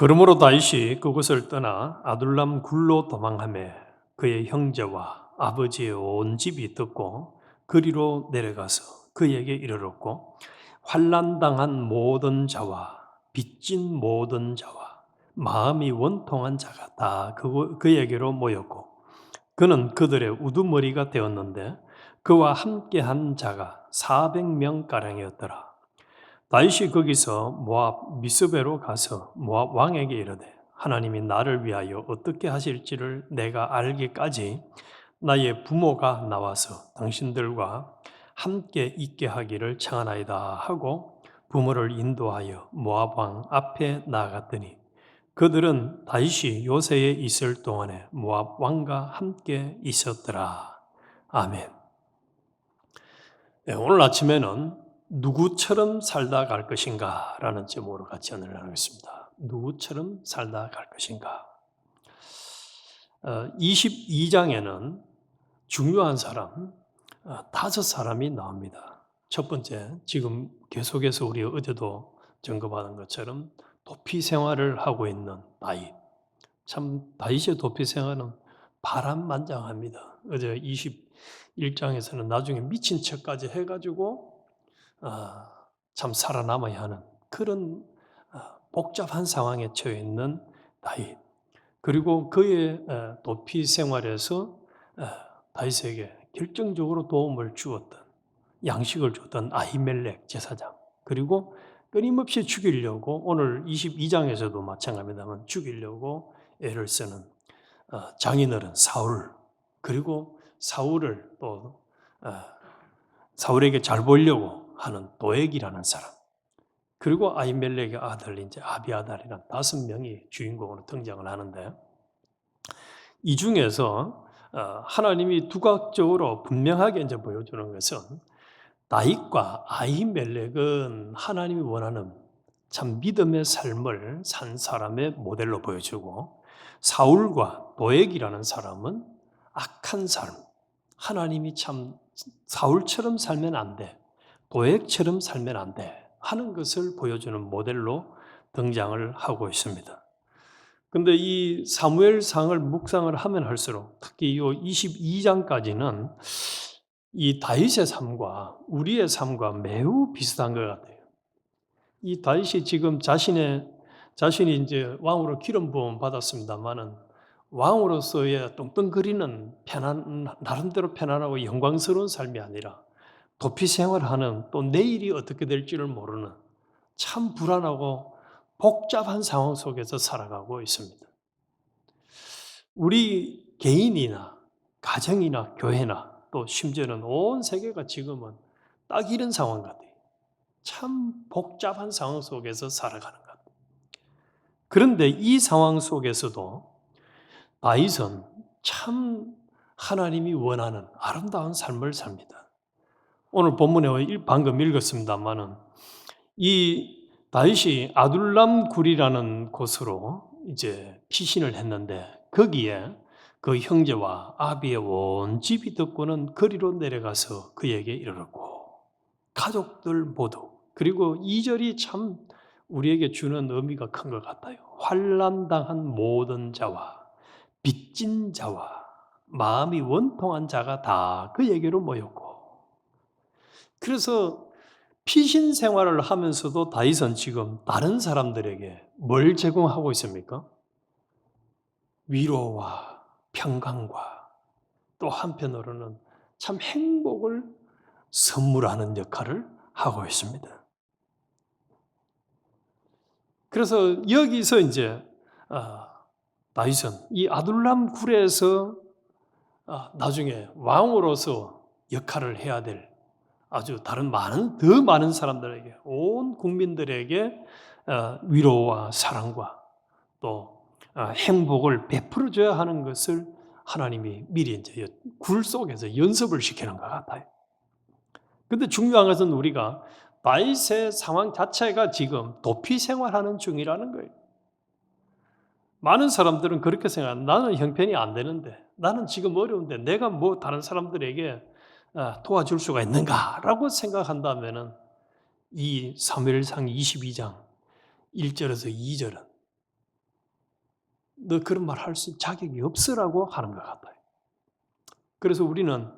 그러므로 다윗이 그곳을 떠나 아둘람 굴로 도망하며 그의 형제와 아버지의 온 집이 듣고 그리로 내려가서 그에게 이르렀고 환난 당한 모든 자와 빚진 모든 자와 마음이 원통한 자가 다 그, 그에게로 모였고 그는 그들의 우두머리가 되었는데 그와 함께한 자가 400명 가량이었더라. 다윗이 거기서 모압 미스베로 가서 모압 왕에게 이르되 하나님이 나를 위하여 어떻게 하실지를 내가 알기까지 나의 부모가 나와서 당신들과 함께 있게 하기를 청하나이다 하고 부모를 인도하여 모압 왕 앞에 나아갔더니 그들은 다윗이 요새에 있을 동안에 모압 왕과 함께 있었더라. 아멘. 네, 오늘 아침에는 누구처럼 살다 갈 것인가? 라는 제목으로 같이 하늘 나누겠습니다. 누구처럼 살다 갈 것인가? 22장에는 어, 중요한 사람, 어, 다섯 사람이 나옵니다. 첫 번째, 지금 계속해서 우리 어제도 점검하는 것처럼 도피 생활을 하고 있는 다윗. 참, 다윗의 도피 생활은 바람만장합니다. 어제 21장에서는 나중에 미친 척까지 해가지고 아, 참 살아남아야 하는 그런 아, 복잡한 상황에 처해 있는 다윗. 그리고 그의 도피 생활에서 다윗에게 결정적으로 도움을 주었던 양식을 줬던 아히멜렉 제사장. 그리고 끊임없이 죽이려고 오늘 22장에서도 마찬가지입니다만 죽이려고 애를 쓰는 어, 장인어른 사울 그리고 사울을 또 사울에게 잘 보이려고 하는 도액이라는 사람. 그리고 아이멜렉의 아들 이제 아비아달이란 다섯 명이 주인공으로 등장을 하는데 이 중에서 어, 하나님이 두각적으로 분명하게 이제 보여주는 것은 다윗과 아이멜렉은 하나님이 원하는 참 믿음의 삶을 산 사람의 모델로 보여주고 사울과 도액이라는 사람은 악한 삶, 하나님이 참 사울처럼 살면 안 돼. 도액처럼 살면 안 돼. 하는 것을 보여주는 모델로 등장을 하고 있습니다. 근데 이 사무엘상을 묵상을 하면 할수록 특히 이 22장까지는 이 다윗의 삶과 우리의 삶과 매우 비슷한 것 같아요. 이 다윗이 지금 자신의 자신이 이제 왕으로 기름 부음 받았습니다만은 왕으로서의 뚱뚱거리는 편안 나름대로 편안하고 영광스러운 삶이 아니라 도피 생활하는 또 내일이 어떻게 될지를 모르는 참 불안하고 복잡한 상황 속에서 살아가고 있습니다. 우리 개인이나 가정이나 교회나 또 심지어는 온 세계가 지금은 딱 이런 상황 같아요. 참 복잡한 상황 속에서 살아가는 것. 그런데 이 상황 속에서도 다윗은 참 하나님이 원하는 아름다운 삶을 삽니다. 오늘 본문에 방금 읽었습니다만은 이 다윗이 아둘람 굴이라는 곳으로 이제 피신을 했는데 거기에 그 형제와 아비의 온 집이 듣고는 거리로 내려가서 그에게 이르렀고 가족들 모두 그리고 이 절이 참 우리에게 주는 의미가 큰 것 같아요. 환란당한 모든 자와 빚진 자와 마음이 원통한 자가 다 그에게로 모였고 그래서 피신 생활을 하면서도 다윗은 지금 다른 사람들에게 뭘 제공하고 있습니까? 위로와 평강과 또 한편으로는 참 행복을 선물하는 역할을 하고 있습니다. 그래서 여기서 이제 아, 다윗은 이 아둘람 굴에서 아, 나중에 왕으로서 역할을 해야 될 아주 다른 많은 더 많은 사람들에게 온 국민들에게 어, 위로와 사랑과 또 어, 행복을 베풀어 줘야 하는 것을 하나님이 미리 이제 굴 속에서 연습을 시키는 것 같아요. 근데 중요한 것은 우리가 다윗의 상황 자체가 지금 도피 생활하는 중이라는 거예요. 많은 사람들은 그렇게 생각합니 나는 형편이 안 되는데, 나는 지금 어려운데, 내가 뭐 다른 사람들에게 아, 도와줄 수가 있는가라고 생각한다면은 이 사무엘상 22장 1절에서 2절은 너 그런 말 할 수 자격이 없으라고 하는 것 같아요. 그래서 우리는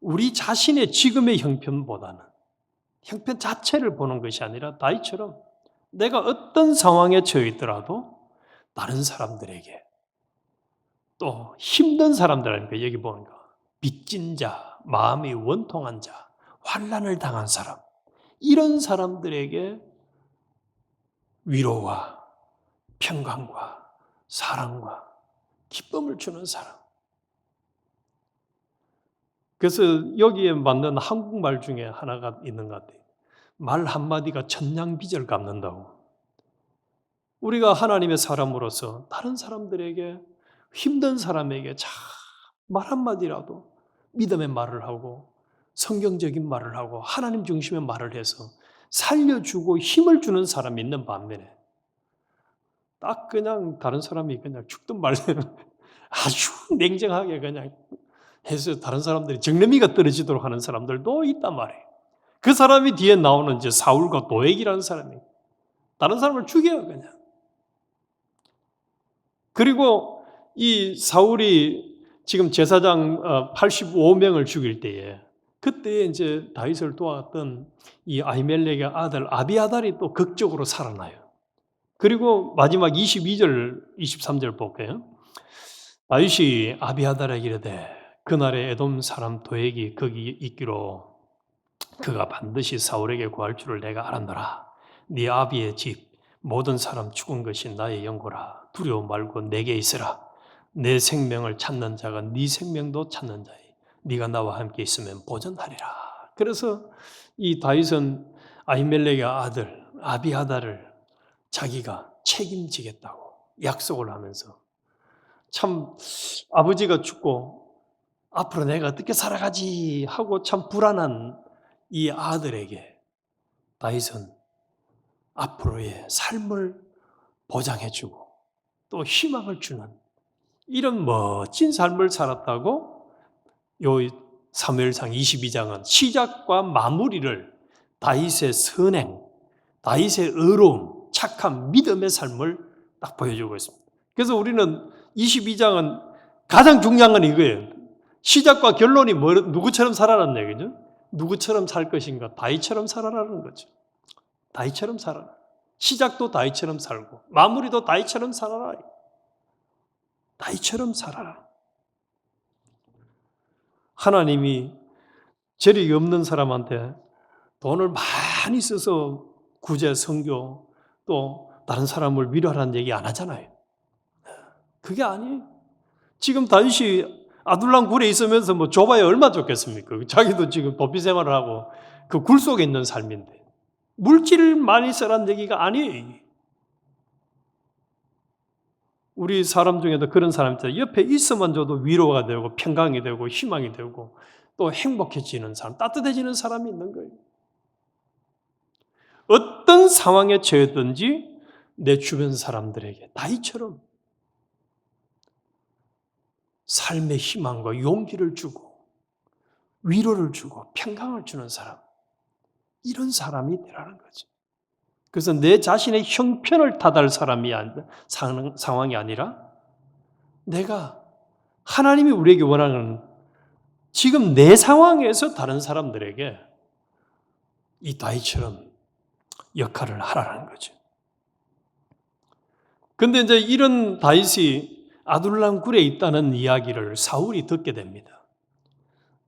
우리 자신의 지금의 형편보다는 형편 자체를 보는 것이 아니라 다이처럼 내가 어떤 상황에 처해 있더라도 다른 사람들에게 또 힘든 사람들에게 여기 거 빚진 자, 마음이 원통한 자, 환란을 당한 사람 이런 사람들에게 위로와 평강과 사랑과 기쁨을 주는 사람. 그래서 여기에 맞는 한국말 중에 하나가 있는 것 같아요. 말 한마디가 천냥빚을 갚는다고. 우리가 하나님의 사람으로서 다른 사람들에게 힘든 사람에게 참 말 한마디라도 믿음의 말을 하고 성경적인 말을 하고 하나님 중심의 말을 해서 살려주고 힘을 주는 사람이 있는 반면에 딱 그냥 다른 사람이 그냥 죽든 말든 아주 냉정하게 그냥 해서 다른 사람들이 정념이가 떨어지도록 하는 사람들도 있단 말이에요. 그 사람이 뒤에 나오는 이제 사울과 도액이라는 사람이 다른 사람을 죽여요 그냥. 그리고 이 사울이 지금 제사장 85명을 죽일 때에 그때 이제 다윗을 도왔던 이 아히멜렉의 아들 아비아달이 또 극적으로 살아나요. 그리고 마지막 22절, 23절 볼게요. 다윗이 아비아달에게 이르되 그날에 에돔 사람 도액이 거기 있기로 그가 반드시 사울에게 구할 줄을 내가 알았노라. 네 아비의 집 모든 사람 죽은 것이 나의 영고라. 두려워 말고 내게 있으라. 내 생명을 찾는 자가 네 생명도 찾는 자이. 네가 나와 함께 있으면 보전하리라. 그래서 이 다윗은 아히멜렉의 아들 아비하다를 자기가 책임지겠다고 약속을 하면서 참 아버지가 죽고 앞으로 내가 어떻게 살아가지 하고 참 불안한 이 아들에게 다윗은 앞으로의 삶을 보장해주고 또 희망을 주는 이런 멋진 삶을 살았다고 요 사무엘상 22장은 시작과 마무리를 다윗의 선행, 다윗의 의로움, 착한 믿음의 삶을 딱 보여주고 있습니다. 그래서 우리는 22장은 가장 중요한 건 이거예요. 시작과 결론이 뭐, 누구처럼 살아라는 얘기죠? 누구처럼 살 것인가? 다윗처럼 살아라는 거죠. 다윗처럼 살아라. 시작도 다윗처럼 살고 마무리도 다윗처럼 살아라. 다윗처럼 살아라. 하나님이 재력이 없는 사람한테 돈을 많이 써서 구제, 성교, 또 다른 사람을 위로하라는 얘기 안 하잖아요. 그게 아니에요. 지금 다윗이 아둘람 굴에 있으면서 뭐 좁아야 얼마 좋겠습니까? 자기도 지금 도피 생활을 하고 그 굴 속에 있는 삶인데 물질을 많이 쓰라는 얘기가 아니에요. 우리 사람 중에도 그런 사람 있잖아요. 옆에 있으면 저도 위로가 되고 평강이 되고 희망이 되고 또 행복해지는 사람, 따뜻해지는 사람이 있는 거예요. 어떤 상황에 처했든지 내 주변 사람들에게 다이처럼 삶의 희망과 용기를 주고 위로를 주고 평강을 주는 사람 이런 사람이 되라는 거죠. 그래서 내 자신의 형편을 탓할 사람이 상황이 아니라 내가 하나님이 우리에게 원하는 지금 내 상황에서 다른 사람들에게 이 다이처럼 역할을 하라는 거죠. 근데 이제 이런 다윗이 아둘람 굴에 있다는 이야기를 사울이 듣게 됩니다.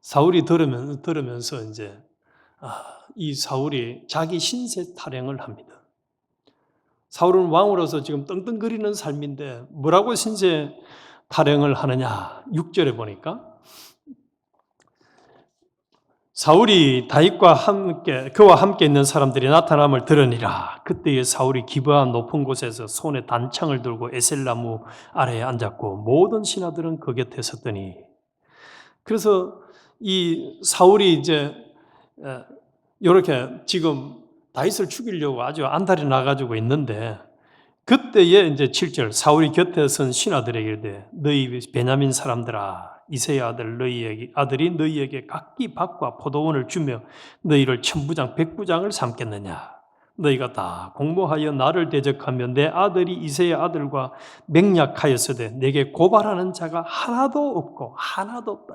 사울이 들으면, 들으면서 이제, 아, 이 사울이 자기 신세 타령을 합니다. 사울은 왕으로서 지금 떵떵거리는 삶인데 뭐라고 신세 타령을 하느냐? 6절에 보니까 사울이 다윗과 함께 그와 함께 있는 사람들이 나타남을 들으니라. 그때에 사울이 기브아 높은 곳에서 손에 단창을 들고 에셀나무 아래에 앉았고 모든 신하들은 그 곁에 섰더니 그래서 이 사울이 이제 이렇게 지금 다윗을 죽이려고 아주 안달이 나가지고 있는데 그때에 이제 7절 사울이 곁에 선 신하들에게 이르되 너희 베냐민 사람들아 이세의 아들 너희에게 아들이 너희에게 각기 밥과 포도원을 주며 너희를 천부장 백부장을 삼겠느냐 너희가 다 공모하여 나를 대적하며 내 아들이 이세의 아들과 맹약하였으되 내게 고발하는 자가 하나도 없고 하나도 없다.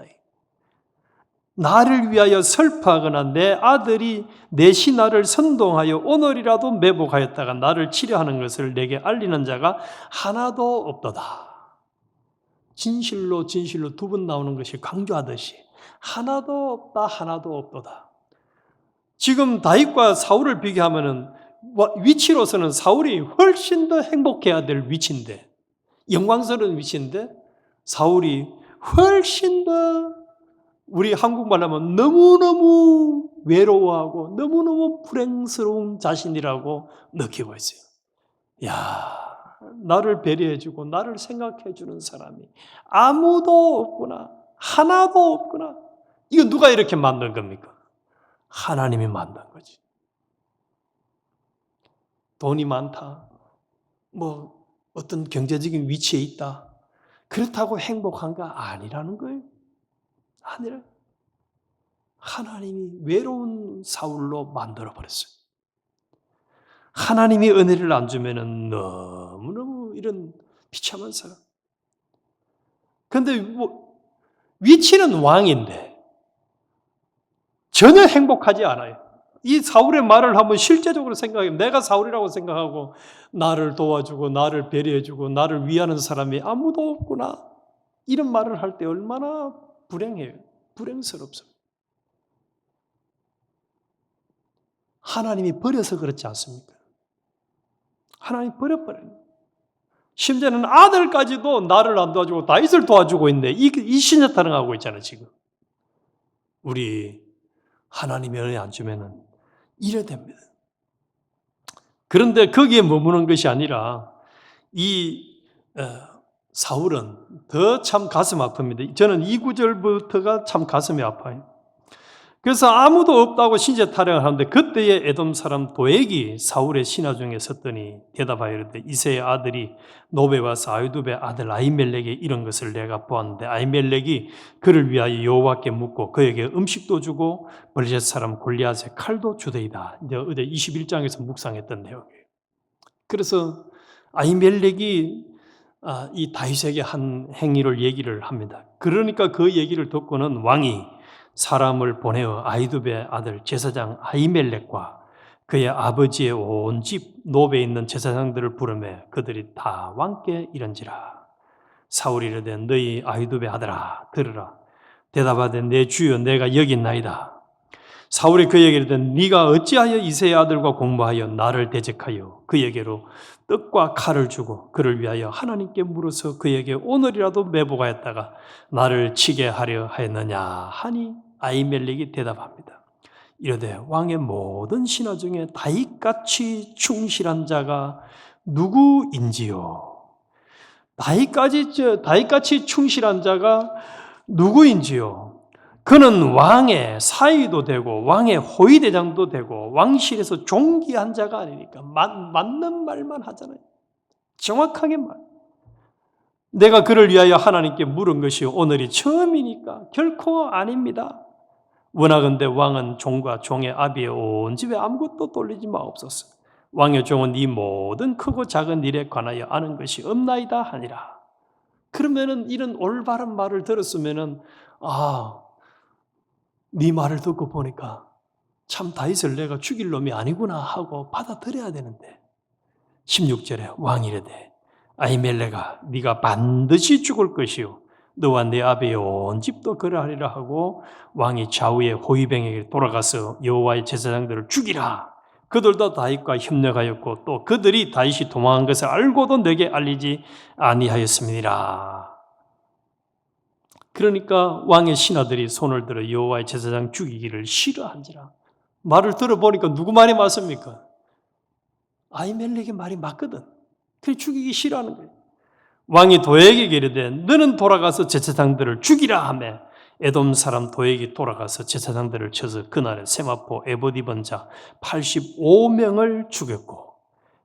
나를 위하여 슬퍼하거나 내 아들이 내 신하를 선동하여 오늘이라도 매복하였다가 나를 치려하는 것을 내게 알리는 자가 하나도 없도다. 진실로 진실로 두 번 나오는 것이 강조하듯이 하나도 없다 하나도 없도다. 지금 다윗과 사울을 비교하면은 위치로서는 사울이 훨씬 더 행복해야 될 위치인데 영광스러운 위치인데 사울이 훨씬 더 우리 한국말로 하면 너무너무 외로워하고 너무너무 불행스러운 자신이라고 느끼고 있어요. 야, 나를 배려해주고 나를 생각해주는 사람이 아무도 없구나. 하나도 없구나. 이거 누가 이렇게 만든 겁니까? 하나님이 만든 거지. 돈이 많다. 뭐 어떤 경제적인 위치에 있다. 그렇다고 행복한가 아니라는 거예요. 아니라 하나님이 외로운 사울로 만들어 버렸어요. 하나님이 은혜를 안 주면은 너무너무 이런 비참한 사람. 근데 뭐 위치는 왕인데 전혀 행복하지 않아요. 이 사울의 말을 한번 실제적으로 생각해 내가 사울이라고 생각하고 나를 도와주고 나를 배려해주고 나를 위하는 사람이 아무도 없구나. 이런 말을 할 때 얼마나 불행해요. 불행스럽습니다. 하나님이 버려서 그렇지 않습니까? 하나님이 버려버려요. 심지어는 아들까지도 나를 안 도와주고 다윗을 도와주고 있는데 이, 이 신자 타령하고 있잖아요, 지금. 우리 하나님의 은혜 안 주면은 이래 됩니다. 그런데 거기에 머무는 것이 아니라 이 어, 사울은 더 참 가슴 아픕니다. 저는 이 구절부터가 참 가슴이 아파요. 그래서 아무도 없다고 신세 타령을 하는데 그때에 에돔 사람 도액이 사울의 신하 중에 섰더니 대답하여 이르되 이세의 아들이 노베와 사유두베 아들 아이멜렉에 이런 것을 내가 보았는데 아이멜렉이 그를 위하여 여호와께 묻고 그에게 음식도 주고 벌리셋 사람 골리앗의 칼도 주되이다. 이제 어제 21장에서 묵상했던 내용이에요. 그래서 아이멜렉이 아, 이 다윗에게 한 행위를 얘기를 합니다. 그러니까 그 얘기를 듣고는 왕이 사람을 보내어 아이두베 아들 제사장 아이멜렉과 그의 아버지의 온 집 노베에 있는 제사장들을 부르매 그들이 다 왕께 이런지라. 사울이 이르되 너희 아이두베 아들아 들으라. 대답하되 내 주여 내가 여기 있나이다 사울이 그에게 이르되 네가 어찌하여 이세의 아들과 공부하여 나를 대적하여 그에게로 떡과 칼을 주고 그를 위하여 하나님께 물어서 그에게 오늘이라도 매복하였다가 나를 치게 하려 하였느냐 하니 아이멜렉이 대답합니다. 이르되 왕의 모든 신하 중에 다윗같이 충실한 자가 누구인지요? 다윗까지 다윗같이 충실한 자가 누구인지요? 그는 왕의 사위도 되고 왕의 호위대장도 되고 왕실에서 종기한 자가 아니니까 맞, 맞는 말만 하잖아요. 정확하게 말. 내가 그를 위하여 하나님께 물은 것이 오늘이 처음이니까 결코 아닙니다. 원하건대 왕은 종과 종의 아비의 온 집에 아무것도 돌리지 마옵소서. 왕의 종은 이 모든 크고 작은 일에 관하여 아는 것이 없나이다 하니라. 그러면은 이런 올바른 말을 들었으면은 아, 네 말을 듣고 보니까 참 다윗을 내가 죽일 놈이 아니구나 하고 받아들여야 되는데 16절에 왕이 이르되 아이멜레가 네가 반드시 죽을 것이요 너와 내 아비의 온 집도 그러하리라 하고 왕이 좌우의 호위병에게 돌아가서 여호와의 제사장들을 죽이라 그들도 다윗과 협력하였고 또 그들이 다윗이 도망한 것을 알고도 내게 알리지 아니하였습니다. 그러니까 왕의 신하들이 손을 들어 여호와의 제사장 죽이기를 싫어한지라. 말을 들어보니까 누구 말이 맞습니까? 아이멜렉의 말이 맞거든. 그래 죽이기 싫어하는 거예요. 왕이 도에게 이르되 너는 돌아가서 제사장들을 죽이라 하매 에돔 사람 도에게 돌아가서 제사장들을 쳐서 그날에 세마포 에봇 입은 자 85명을 죽였고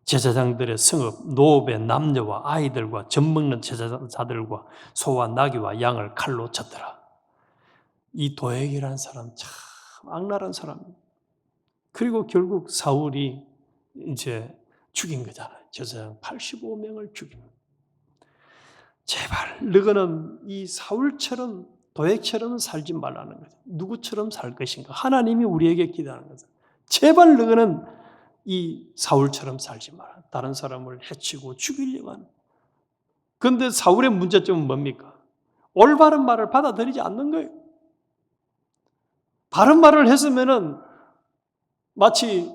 제사장들의 성읍, 노업의 남녀와 아이들과 젖먹는 제사자들과 소와 나귀와 양을 칼로 쳤더라. 이 도액이라는 사람 참 악랄한 사람. 그리고 결국 사울이 이제 죽인 거잖아요. 제사장 85명을 죽인. 제발 너희는 이 사울처럼 도액처럼 살지 말라는 거죠. 누구처럼 살 것인가? 하나님이 우리에게 기대하는 거죠. 제발 너희는 이 사울처럼 살지 마라. 다른 사람을 해치고 죽이려고 하는. 그런데 사울의 문제점은 뭡니까? 올바른 말을 받아들이지 않는 거예요. 바른 말을 했으면은 마치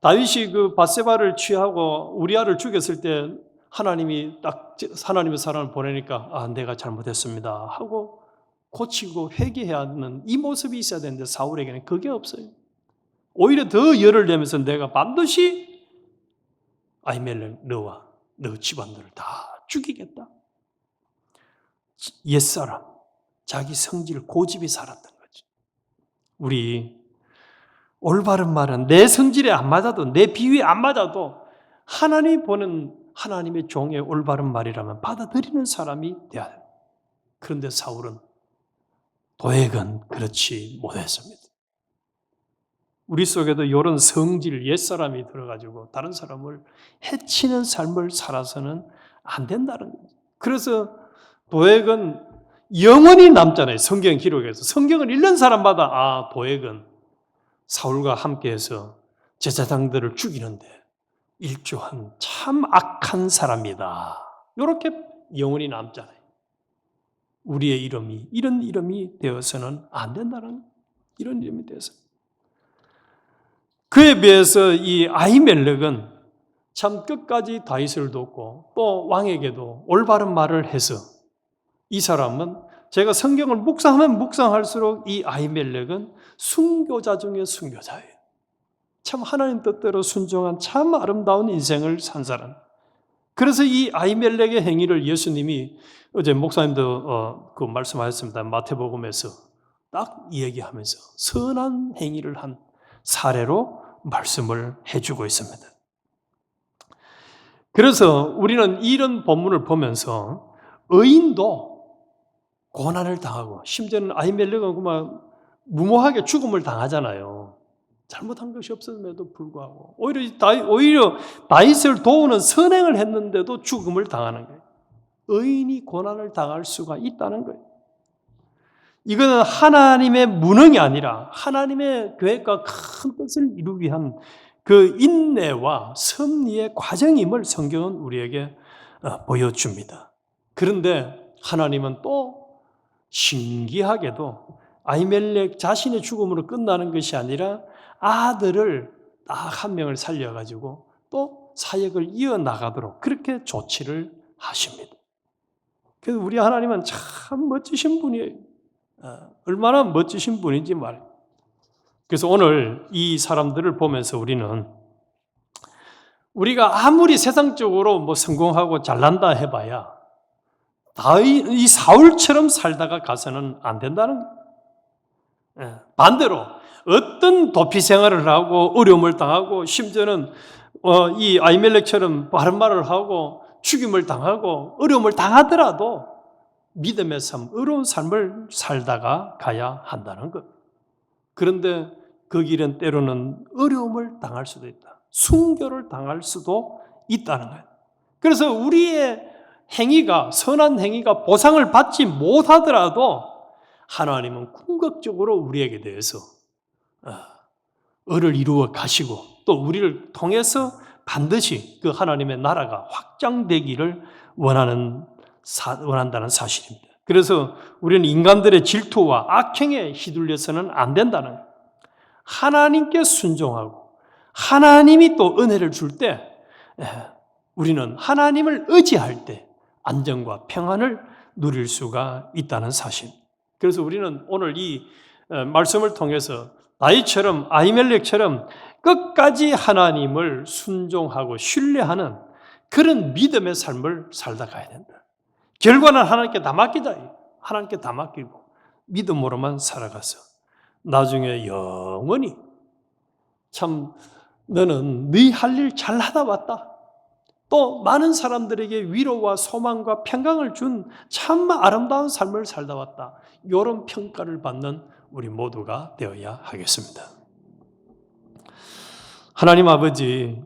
다윗이 그 바세바를 취하고 우리아를 죽였을 때 하나님이 딱 하나님의 사람을 보내니까 아 내가 잘못했습니다 하고 고치고 회개해야 하는 이 모습이 있어야 되는데 사울에게는 그게 없어요. 오히려 더 열을 내면서 내가 반드시 아이멜렉 너와 너 집안들을 다 죽이겠다. 옛사람 자기 성질 고집이 살았던 거지. 우리 올바른 말은 내 성질에 안 맞아도 내 비위에 안 맞아도 하나님 보는 하나님의 종의 올바른 말이라면 받아들이는 사람이 돼야 돼요. 그런데 사울은 도액은 그렇지 못했습니다. 우리 속에도 이런 성질, 옛사람이 들어가지고 다른 사람을 해치는 삶을 살아서는 안 된다는 거죠. 그래서 도액은 영원히 남잖아요. 성경 기록에서. 성경을 읽는 사람마다 아, 도액은 사울과 함께해서 제사장들을 죽이는데 일조한 참 악한 사람이다. 이렇게 영원히 남잖아요. 우리의 이름이 이런 이름이 되어서는 안 된다는 이런 이름이 되어서. 그에 비해서 이 아이멜렉은 참 끝까지 다윗을 돕고 또 왕에게도 올바른 말을 해서 이 사람은 제가 성경을 묵상하면 묵상할수록 이 아이멜렉은 순교자 중에 순교자예요. 참 하나님 뜻대로 순종한 참 아름다운 인생을 산 사람. 그래서 이 아이멜렉의 행위를 예수님이 어제 목사님도 어, 그 말씀하셨습니다. 마태복음에서 딱 얘기하면서 선한 행위를 한 사례로 말씀을 해주고 있습니다. 그래서 우리는 이런 본문을 보면서 의인도 고난을 당하고 심지어는 아이멜렉은 그만 무모하게 죽음을 당하잖아요. 잘못한 것이 없음에도 불구하고 오히려 다윗, 오히려 다윗을 도우는 선행을 했는데도 죽음을 당하는 거예요. 의인이 고난을 당할 수가 있다는 거예요. 이거는 하나님의 무능이 아니라 하나님의 계획과 큰 뜻을 이루기 위한 그 인내와 섭리의 과정임을 성경은 우리에게 어, 보여줍니다. 그런데 하나님은 또 신기하게도 아이멜렉 자신의 죽음으로 끝나는 것이 아니라 아들을 딱 한 명을 살려가지고 또 사역을 이어나가도록 그렇게 조치를 하십니다. 그래서 우리 하나님은 참 멋지신 분이에요. 어, 얼마나 멋지신 분인지 말. 그래서 오늘 이 사람들을 보면서 우리는 우리가 아무리 세상적으로 뭐 성공하고 잘난다 해봐야 다윗 이 사울처럼 살다가 가서는 안 된다는 예, 반대로 어떤 도피 생활을 하고 어려움을 당하고 심지어는 어, 이 아이멜렉처럼 바른 말을 하고 죽임을 당하고 어려움을 당하더라도 믿음의 삶, 어려운 삶을 살다가 가야 한다는 것. 그런데 그 길은 때로는 어려움을 당할 수도 있다. 순교를 당할 수도 있다는 거예요. 그래서 우리의 행위가, 선한 행위가 보상을 받지 못하더라도 하나님은 궁극적으로 우리에게 대해서 을을 이루어 가시고 또 우리를 통해서 반드시 그 하나님의 나라가 확장되기를 원하는 사, 원한다는 사실입니다. 그래서 우리는 인간들의 질투와 악행에 휘둘려서는 안 된다는 하나님께 순종하고 하나님이 또 은혜를 줄 때 우리는 하나님을 의지할 때 안정과 평안을 누릴 수가 있다는 사실. 그래서 우리는 오늘 이 어, 말씀을 통해서 나이처럼 아이멜렉처럼 끝까지 하나님을 순종하고 신뢰하는 그런 믿음의 삶을 살다 가야 된다. 결과는 하나님께 다 맡기자. 하나님께 다 맡기고 믿음으로만 살아가서 나중에 영원히 참 너는 네 할 일 잘 하다 왔다. 또 많은 사람들에게 위로와 소망과 평강을 준 참 아름다운 삶을 살다 왔다. 이런 평가를 받는 우리 모두가 되어야 하겠습니다. 하나님 아버지,